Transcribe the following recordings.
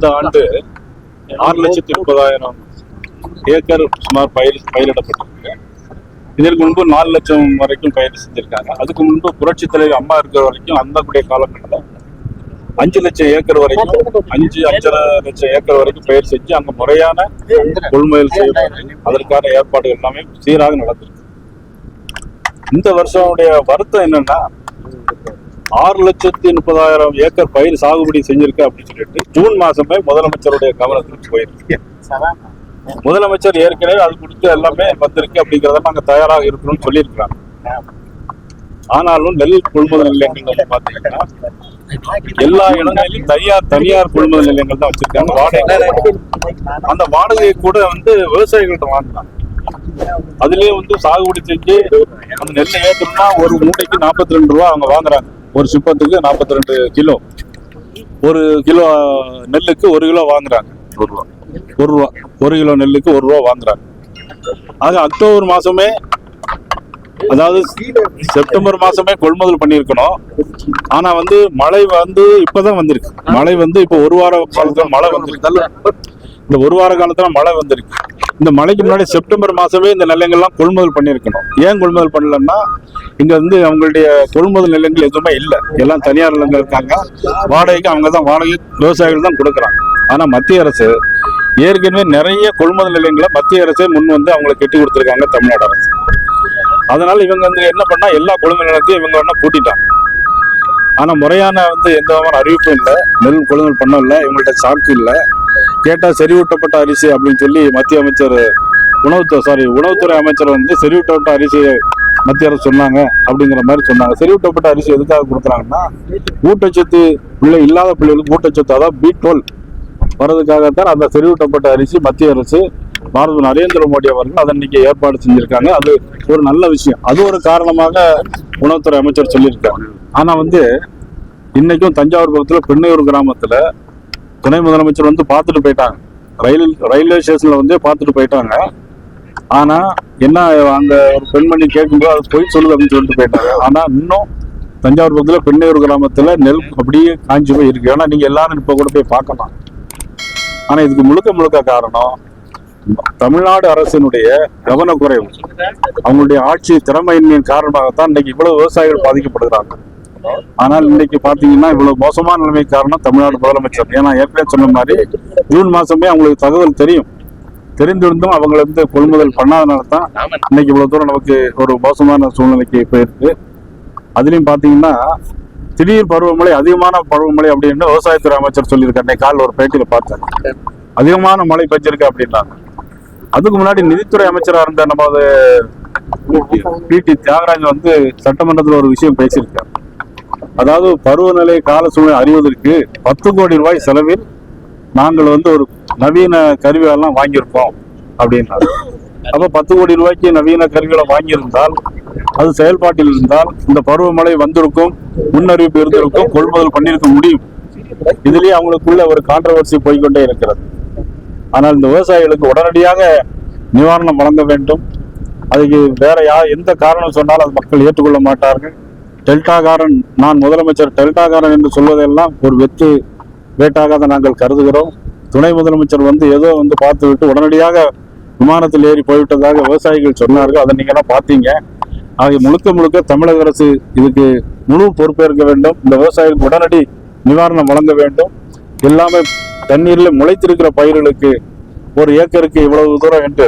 இந்த ஆண்டு ஆறு லட்சத்தி முப்பதாயிரம் ஏக்கர் சுமார் பயிர் பயிரிடப்பட்டிருக்கு. இதற்கு முன்பு நாலு லட்சம் வரைக்கும் பயிர் செஞ்சிருக்காங்க. அதுக்கு முன்பு புரட்சி தலைவர் அம்மா இருக்கிற வரைக்கும் அந்த கூடிய காலகட்டத்தில் அஞ்சு லட்சம் ஏக்கர் வரைக்கும் அஞ்சு அஞ்சரை லட்சம் ஏக்கர் வரைக்கும் பயிர் செஞ்சு அங்க முறையான கொள்முதல் செய்யப்பட்டு அதற்கான ஏற்பாடுகள் எல்லாமே சீராக நடந்திருக்கு. இந்த வருஷம் வருத்தம் என்னன்னா ஆறு லட்சத்தி முப்பதாயிரம் ஏக்கர் பயிர் சாகுபடி செஞ்சிருக்கு அப்படின்னு சொல்லிட்டு ஜூன் மாசமே முதலமைச்சருடைய கவனத்துக்கு போயிருக்கு முதலமைச்சர் ஏற்கனவே அது குறித்து எல்லாமே வந்திருக்கு அப்படிங்கறத நாங்க தயாராக இருக்கணும்னு சொல்லியிருக்கிறாங்க. ஆனாலும் நெல் கொள்முதல் நிலையங்கள் பாத்தீங்கன்னா எல்லா இடங்களிலும் தனியார் தனியார் கொள்முதல் நிலையங்கள் தான் வச்சிருக்காங்க. வாடகை அந்த வாடகையை கூட வந்து விவசாயிகள்கிட்ட வாங்கினாங்க அதுலயே வந்து சாகுபடி செஞ்சு அந்த நெல்லை ஏத்தணும்னா ஒரு மூட்டைக்கு நாற்பத்தி ரெண்டு ரூபா அவங்க வாங்குறாங்க. ஒரு சிப்பத்துக்கு நாற்பத்தி ரெண்டு கிலோ. ஒரு கிலோ நெல்லுக்கு ஒரு கிலோ வாங்குறாங்க. ஒரு ரூபா ஒரு ரூபா. ஒரு கிலோ நெல்லுக்கு ஒரு ரூபா வாங்குறாங்க. ஆக அக்டோபர் மாசமே அதாவது செப்டம்பர் மாசமே கொள்முதல் பண்ணியிருக்கணும். ஆனா வந்து மழை வந்து இப்பதான் வந்திருக்கு. மழை வந்து இப்போ ஒரு வார காலத்துல மழை வந்திருக்கு. இந்த ஒரு வார காலத்துல மழை வந்திருக்கு. இந்த மழைக்கு முன்னாடி செப்டம்பர் மாசமே இந்த நிலங்கள்லாம் கொள்முதல் பண்ணியிருக்கணும். ஏன் கொள்முதல் பண்ணலன்னா இங்க வந்து அவங்களுடைய கொள்முதல் நிலங்கள் எதுவுமே இல்லை. எல்லாம் தனியார் நிலங்கள் இருக்காங்க. வாடகைக்கு அவங்க தான் வாடகை விவசாயிகள் தான் கொடுக்குறாங்க. ஆனா மத்திய அரசு ஏற்கனவே நிறைய கொள்முதல் நிலையங்களை மத்திய அரசே முன் வந்து அவங்களுக்கு கட்டி கொடுத்துருக்காங்க தமிழ்நாடு அரசு. அதனால இவங்க வந்து என்ன பண்ணா எல்லா கொள்முதல் நிலையத்தையும் இவங்க ஒண்ணா பூட்டிட்டாங்க ஆனா முறையான வந்து எந்த விதமான அறிவிப்பும் இல்லை நெல் கொள்முதல் பண்ண இல்லை இவங்கள்ட்ட சாக்கு இல்லை. கேட்டால் செறிவூட்டப்பட்ட அரிசி அப்படின்னு சொல்லி மத்திய அமைச்சர் உணவுத்துறை சாரி உணவுத்துறை அமைச்சர் வந்து செறிவூட்டப்பட்ட அரிசியை மத்திய அரசு சொன்னாங்க அப்படிங்கிற மாதிரி சொன்னாங்க. செறிவூட்டப்பட்ட அரிசி எதுக்காக கொடுக்குறாங்கன்னா ஊட்டச்சத்து பிள்ளை இல்லாத பிள்ளைகளுக்கு ஊட்டச்சத்து அதாவது பி டுவெல் வர்றதுக்காகத்தான் அந்த செறிவூட்டப்பட்ட அரிசி மத்திய அரசு பாரத நரேந்திர மோடி அவர்கள் அதை இன்னைக்கு ஏற்பாடு செஞ்சிருக்காங்க. அது ஒரு நல்ல விஷயம். அது ஒரு காரணமாக உணவுத்துறை அமைச்சர் சொல்லியிருக்காங்க ஆனால் வந்து இன்னைக்கும் தஞ்சாவூர் பக்கத்தில் பெண்ணையூர் கிராமத்தில் துணை முதலமைச்சர் வந்து பார்த்துட்டு போயிட்டாங்க. ரயில் ரயில்வே ஸ்டேஷன்ல வந்து பார்த்துட்டு போயிட்டாங்க. ஆனா என்ன அந்த ஒரு பெண்மணி கேட்கும்போது அது பொய் சொல்லுது அப்படின்னு சொல்லிட்டு போயிட்டாங்க. ஆனா இன்னும் தஞ்சாவூர் பகுதியில் பெண்ணையூர் கிராமத்துல நெல் அப்படியே காஞ்சி போய் இருக்கு. ஏன்னா நீங்க எல்லாரும் இப்ப கூட போய் பார்க்கலாம். ஆனா இதுக்கு முழுக்க முழுக்க காரணம் தமிழ்நாடு அரசினுடைய கவனக்குறைவு. அவங்களுடைய ஆட்சி திறமையின்மையின் காரணமாகத்தான் இன்னைக்கு இவ்வளவு விவசாயிகள் பாதிக்கப்படுகிறாங்க ஆனால் இன்னைக்கு பார்த்தீங்கன்னா இவ்வளவு மோசமான நிலைமை காரணம் தமிழ்நாடு முதலமைச்சர். ஏன்னா ஏற்கனவே சொன்ன மாதிரி ஜூன் மாசமே அவங்களுக்கு தகவல் தெரியும். தெரிந்திருந்தும் அவங்க வந்து கொள்முதல் பண்ணாதனால தான் இன்னைக்கு இவ்வளவு தூரம் நமக்கு ஒரு மோசமான சூழ்நிலைக்கு போயிருக்கு. அதுலயும் பாத்தீங்கன்னா திடீர் பருவமழை அதிகமான பருவமழை அப்படின்னு விவசாயத்துறை அமைச்சர் சொல்லியிருக்காரு. இன்னைக்கு ஒரு பேட்டியில பார்த்தேன் அதிகமான மழை பெஞ்சிருக்கு அப்படின்னாங்க அதுக்கு முன்னாடி நிதித்துறை அமைச்சரா இருந்த நமது பி டி தியாகராஜன் வந்து சட்டமன்றத்துல ஒரு விஷயம் பேசியிருக்காரு. அதாவது பருவநிலை கால சூழ்நிலை அறிவதற்கு பத்து கோடி ரூபாய் செலவில் நாங்கள் வந்து ஒரு நவீன கருவிகள்லாம் வாங்கியிருக்கோம் அப்படின்னாரு. அப்ப பத்து கோடி ரூபாய்க்கு நவீன கருவிகளை வாங்கியிருந்தால் அது செயல்பாட்டில் இருந்தால் இந்த பருவமழை வந்திருக்கும் முன்னறிவிப்பு இருந்திருக்கும் கொள்முதல் பண்ணியிருக்க முடியும். இதுலயே அவங்களுக்குள்ள ஒரு கான்ட்ரவர்சி போய்க்கொண்டே இருக்கிறது. ஆனால் இந்த விவசாயிகளுக்கு உடனடியாக நிவாரணம் வழங்க வேண்டும். அதுக்கு வேற யா எந்த காரணம் சொன்னாலும் அது மக்கள் ஏற்றுக்கொள்ள மாட்டார்கள். டெல்டாகாரன் நான் முதலமைச்சர் டெல்டாகாரன் என்று சொல்வதெல்லாம் ஒரு வெத்து வேட்டாக நாங்கள் கருதுகிறோம். துணை முதலமைச்சர் வந்து ஏதோ வந்து பார்த்துவிட்டு உடனடியாக விமானத்தில் ஏறி போய்விட்டதாக விவசாயிகள் சொன்னார்கள். அதை நீங்களாம் பார்த்தீங்க. ஆகிய முழுக்க முழுக்க தமிழக அரசு இதுக்கு முழு பொறுப்பேற்க வேண்டும். இந்த விவசாயிகளுக்கு உடனடி நிவாரணம் வழங்க வேண்டும். எல்லாமே தண்ணீரில் முளைத்திருக்கிற பயிர்களுக்கு ஒரு ஏக்கருக்கு இவ்வளவு தூரம் என்று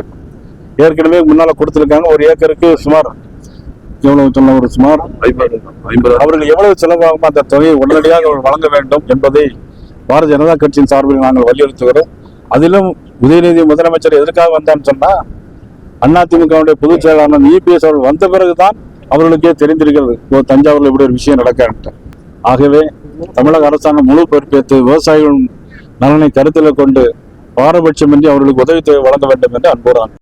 ஏற்கனவே முன்னால் கொடுத்துருக்காங்க. ஒரு ஏக்கருக்கு சுமார் எவ்வளவு சொல்ல ஒரு சுமார்? அவர்கள் எவ்வளவு செலவாகும் அந்த தொகையை உடனடியாக வழங்க வேண்டும் என்பதை பாரதிய ஜனதா கட்சியின் சார்பில் நாங்கள் வலியுறுத்துகிறோம். அதிலும் உதயநிதி முதலமைச்சர் எதற்காக வந்தான்னு சொன்னா அதிமுகவுடைய பொதுச் செயலாளர் இபிஎஸ் அவர்கள் வந்த பிறகுதான் அவர்களுக்கே தெரிந்திருக்கிறது. ஓ தஞ்சாவூர்ல இப்படி ஒரு விஷயம் நடக்க ஆகவே தமிழக அரசாங்கம் முழு பொறுப்பேற்று விவசாயிகள் நலனை கருத்தில் கொண்டு பாரபட்சமின்றி அவர்களுக்கு உதவித்தொகை வழங்க வேண்டும் என்று அன்புறான்